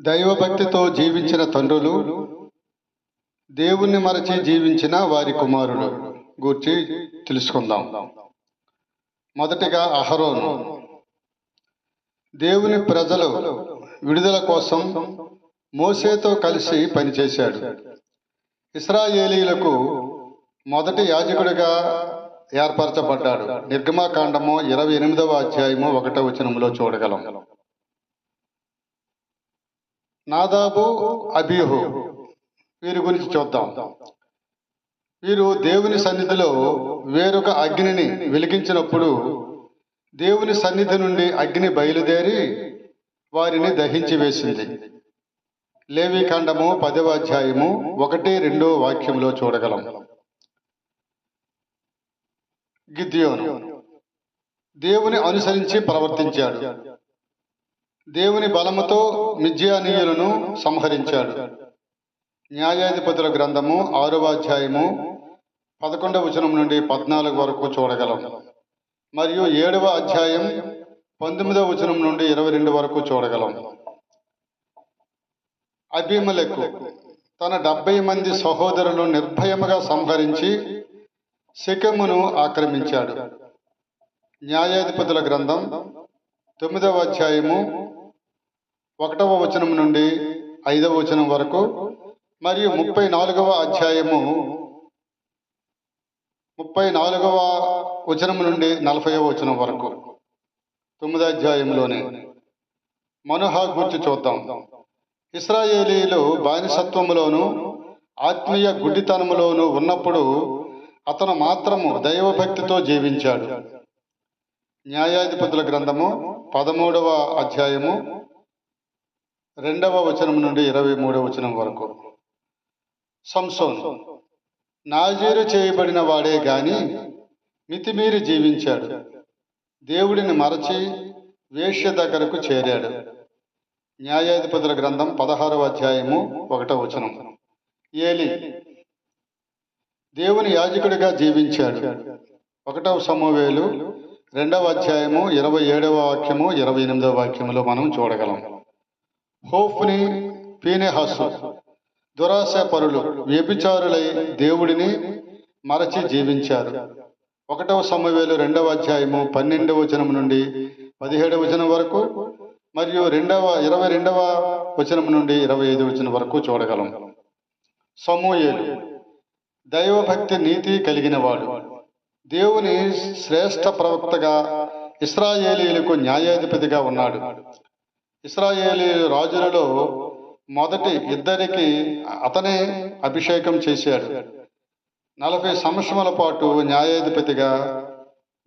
దైవభక్తితో జీవించిన తండ్రులు దేవుణ్ణి మరచి జీవించిన వారి కుమారులు. గూర్చి తెలుసుకుందాం. మొదటిగా అహరోను. దేవుని ప్రజలు విడుదల కోసం మోసేతో కలిసి పనిచేశాడు. ఇస్రాయేలీలకు మొదటి యాజకుడిగా ఏర్పరచబడ్డాడు. నిర్గమాకాండము ఇరవై ఎనిమిదవ అధ్యాయము ఒకటో వచనంలో చూడగలం. నాదాబు అబీహు. వీరి గురించి చూద్దాం. వీరు దేవుని సన్నిధిలో వేరొక అగ్నిని వెలిగించినప్పుడు దేవుని సన్నిధి నుండి అగ్ని బయలుదేరి వారిని దహించి వేసింది. లేవి ఖండము పదవ అధ్యాయము ఒకటి రెండో వాక్యంలో చూడగలం. గిద్యోను. దేవుని అనుసరించి ప్రవర్తించాడు. దేవుని బలముతో మిథ్యానీయులను సంహరించాడు. న్యాయాధిపతుల గ్రంథము ఆరవ అధ్యాయము పదకొండవ వచనం నుండి పద్నాలుగు వరకు చూడగలం. మరియు ఏడవ అధ్యాయం పంతొమ్మిదవ వచనం నుండి ఇరవై రెండు వరకు చూడగలం. అభిమలకు తన డెబ్బై మంది సహోదరులను నిర్భయముగా సంహరించి శకమును ఆక్రమించాడు. న్యాయాధిపతుల గ్రంథం తొమ్మిదవ అధ్యాయము ఒకటవ వచనం నుండి ఐదవ వచనం వరకు మరియు ముప్పై నాలుగవ అధ్యాయము. ముప్పై నాలుగవ వచనం నుండి నలభైవ వచనం వరకు. తొమ్మిదో అధ్యాయంలోనే. మనోహ గుర్చి చూద్దాం. ఇస్రాయేలీలు బానిసత్వములోను ఆత్మీయ గుడ్డితనములోను ఉన్నప్పుడు అతను మాత్రము దైవభక్తితో జీవించాడు. న్యాయాధిపతుల గ్రంథము పదమూడవ అధ్యాయము రెండవ వచనం నుండి ఇరవై మూడవ వచనం వరకు. సంసోన్ నాజీరు చేయబడిన వాడే గాని మితిమీరి జీవించాడు. దేవుడిని మరచి వేష్య దగ్గరకు చేరాడు. న్యాయాధిపతుల గ్రంథం పదహారవ అధ్యాయము ఒకటవ వచనం. ఏలి దేవుని యాజకుడిగా జీవించాడు. ఒకటవ సమూవేలు రెండవ అధ్యాయము ఇరవై ఏడవ వాక్యము ఇరవై ఎనిమిదవ వాక్యములో మనం చూడగలం. హోఫ్ని పీనెహాసు దురాశ పరులు వ్యభిచారులై దేవుడిని మరచి జీవించారు. ఒకటవ సమవేలు రెండవ అధ్యాయము పన్నెండవ వచనం నుండి పదిహేడవ వచనం వరకు మరియు రెండవ ఇరవై రెండవ వచనం నుండి ఇరవై ఐదు వచనం వరకు చూడగలం. సమూయేలు. దైవభక్తి నీతి కలిగిన వాడు. దేవుని శ్రేష్ఠ ప్రవక్తగా ఇస్రాయేలీలకు న్యాయాధిపతిగా ఉన్నాడు. ఇస్రాయేలీ రాజులలో మొదటి ఇద్దరికి అతనే అభిషేకం చేశాడు. నలభై సంవత్సరముల పాటు న్యాయాధిపతిగా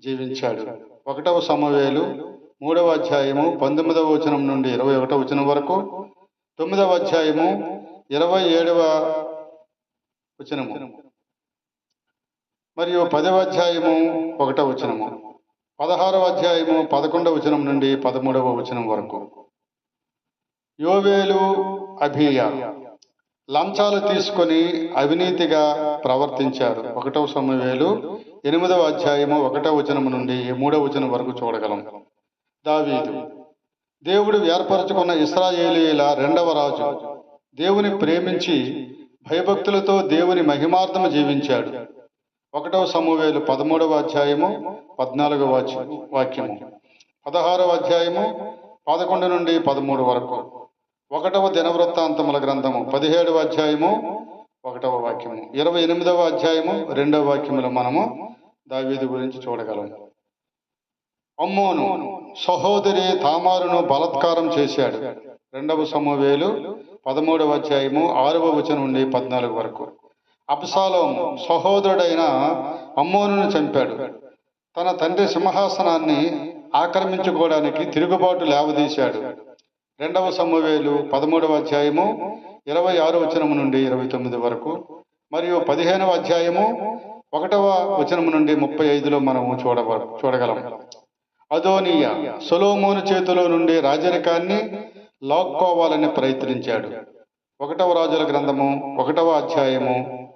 జీవించాడు. ఒకటవ సమవేలు మూడవ అధ్యాయము పంతొమ్మిదవ వచనం నుండి ఇరవై ఒకటవ వచనం వరకు తొమ్మిదవ అధ్యాయము ఇరవై ఏడవ వచనము. మరియు పదవ అధ్యాయము ఒకటవ వచనము. పదహారవ అధ్యాయము పదకొండవ వచనం నుండి పదమూడవ వచనం వరకు. యోవేలు అభియ లంచాలు తీసుకొని అవినీతిగా ప్రవర్తించారు. ఒకటవ సమవేలు ఎనిమిదవ అధ్యాయము ఒకటవ వచనం నుండి మూడవ వచనం వరకు చూడగలం. దావీదు దేవుడు ఏర్పరచుకున్న ఇస్రాయేలీల రెండవ రాజు దేవుని ప్రేమించి భయభక్తులతో దేవుని మహిమార్థము జీవించాడు. ఒకటవ సమూవేలు పదమూడవ అధ్యాయము పద్నాలుగవ వాక్యము. పదహారవ అధ్యాయము పదకొండు నుండి పదమూడు వరకు. ఒకటవ దినవృత్తాంతముల గ్రంథము పదిహేడవ అధ్యాయము ఒకటవ వాక్యము. ఇరవై ఎనిమిదవ అధ్యాయము రెండవ వాక్యములో మనము దావీదు గురించి చూడగలం. అమ్మోను సహోదరి తామారును బలత్కారం చేశాడు. రెండవ సమవేలు పదమూడవ అధ్యాయము ఆరవ వచనం నుండి పద్నాలుగు వరకు. అప్సాలోము సహోదరుడైన అమ్మోనును చంపాడు. తన తండ్రి సింహాసనాన్ని ఆక్రమించుకోవడానికి తిరుగుబాటు లేవదీశాడు. రెండవ సమవేలు పదమూడవ అధ్యాయము ఇరవై ఆరు వచనము నుండి ఇరవై తొమ్మిది వరకు మరియు పదిహేనవ అధ్యాయము ఒకటవ వచనము నుండి ముప్పై ఐదులో మనము చూడ చూడగలం. అదోనియ సొలోమోను చేతిలో నుండి రాజరికాన్ని లాక్కోవాలని ప్రయత్నించాడు. ఒకటవ రాజుల గ్రంథము ఒకటవ అధ్యాయము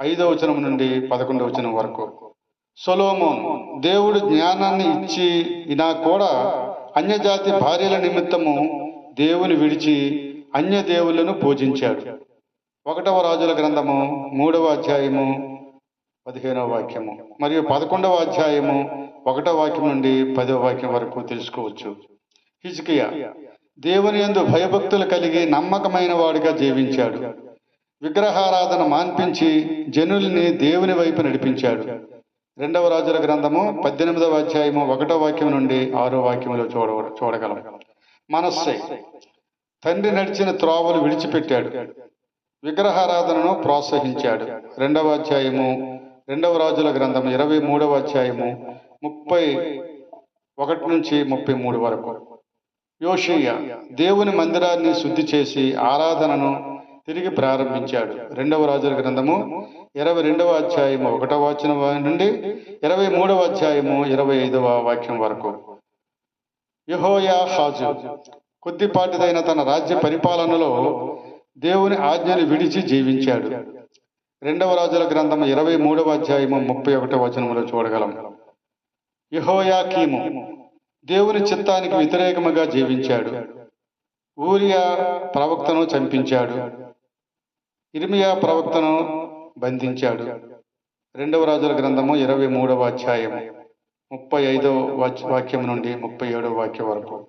ఐదవ వచనం నుండి పదకొండవ వచనం వరకు. సొలోమోన్ దేవుడు జ్ఞానాన్ని ఇచ్చి ఇనా కూడా అన్యజాతి భార్యల నిమిత్తము దేవుని విడిచి అన్య దేవుళ్ళను పూజించాడు. ఒకటవ రాజుల గ్రంథము మూడవ అధ్యాయము పదిహేనవ వాక్యము మరియు పదకొండవ అధ్యాయము ఒకటవ వాక్యం నుండి పదవ వాక్యం వరకు తెలుసుకోవచ్చు. హిజ్కియా దేవుని యందు భయభక్తులు కలిగి నమ్మకమైన వాడిగా జీవించాడు. విగ్రహారాధన మాన్పించి జనుల్ని దేవుని వైపు నడిపించాడు. రెండవ రాజుల గ్రంథము పద్దెనిమిదవ అధ్యాయము ఒకటో వాక్యం నుండి ఆరో వాక్యంలో చూడ చూడగలం. మనస్సే తండ్రి నడిచిన త్రోవలు విడిచిపెట్టాడు. విగ్రహారాధనను ప్రోత్సహించాడు. రెండవ అధ్యాయము రెండవ రాజుల గ్రంథం ఇరవై మూడవ అధ్యాయము ముప్పై ఒకటి నుంచి ముప్పై మూడు వరకు. యోషియ దేవుని మందిరాన్ని శుద్ధి చేసి ఆరాధనను తిరిగి ప్రారంభించాడు. రెండవ రాజుల గ్రంథము ఇరవై రెండవ అధ్యాయము ఒకటవ వచనం నుండి ఇరవై మూడవ అధ్యాయము ఇరవై ఐదవ వాక్యం వరకు. యహోయా హాజు కొద్దిపాటిదైన తన రాజ్య పరిపాలనలో దేవుని ఆజ్ఞను విడిచి జీవించాడు. రెండవ రాజుల గ్రంథం ఇరవై మూడవ అధ్యాయము ముప్పై ఒకటవ వచనంలో చూడగలం. యహోయా కీము దేవుని చిత్తానికి వ్యతిరేకముగా జీవించాడు. ఊరియా ప్రవక్తను చంపించాడు. ఇర్మియా ప్రవక్తను బంధించాడు. రెండవ రాజుల గ్రంథము ఇరవై మూడవ అధ్యాయం ముప్పై ఐదవ వాక్యం నుండి ముప్పై ఏడవ వాక్యం వరకు.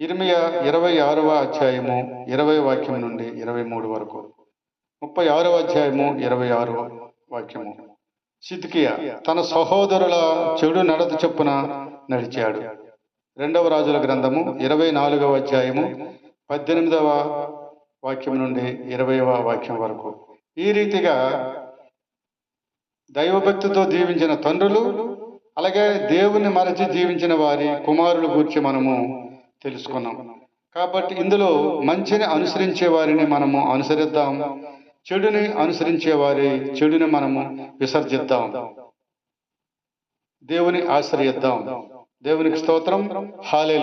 ఇర్మియా ఇరవై ఆరవ అధ్యాయము ఇరవై వాక్యం నుండి ఇరవై మూడు వరకు. ముప్పై ఆరవ అధ్యాయము ఇరవై ఆరవ వాక్యము. సిద్కియా తన సహోదరుల చెడు నడత చొప్పున నడిచాడు. రెండవ రాజుల గ్రంథము ఇరవై నాలుగవ అధ్యాయము పద్దెనిమిదవ వాక్యం నుండి ఇరవైవ వాక్యం వరకు. ఈ రీతిగా దైవభక్తితో జీవించిన తండ్రులు అలాగే దేవుని మరచి జీవించిన వారి కుమారుల గురించి మనము తెలుసుకున్నాం. కాబట్టి ఇందులో మంచిని అనుసరించే వారిని మనము అనుసరిద్దాం చెడుని అనుసరించే వారి చెడుని మనము విసర్జిద్దాం. దేవుని ఆశ్రయిద్దాం. దేవునికి స్తోత్రం. హాలే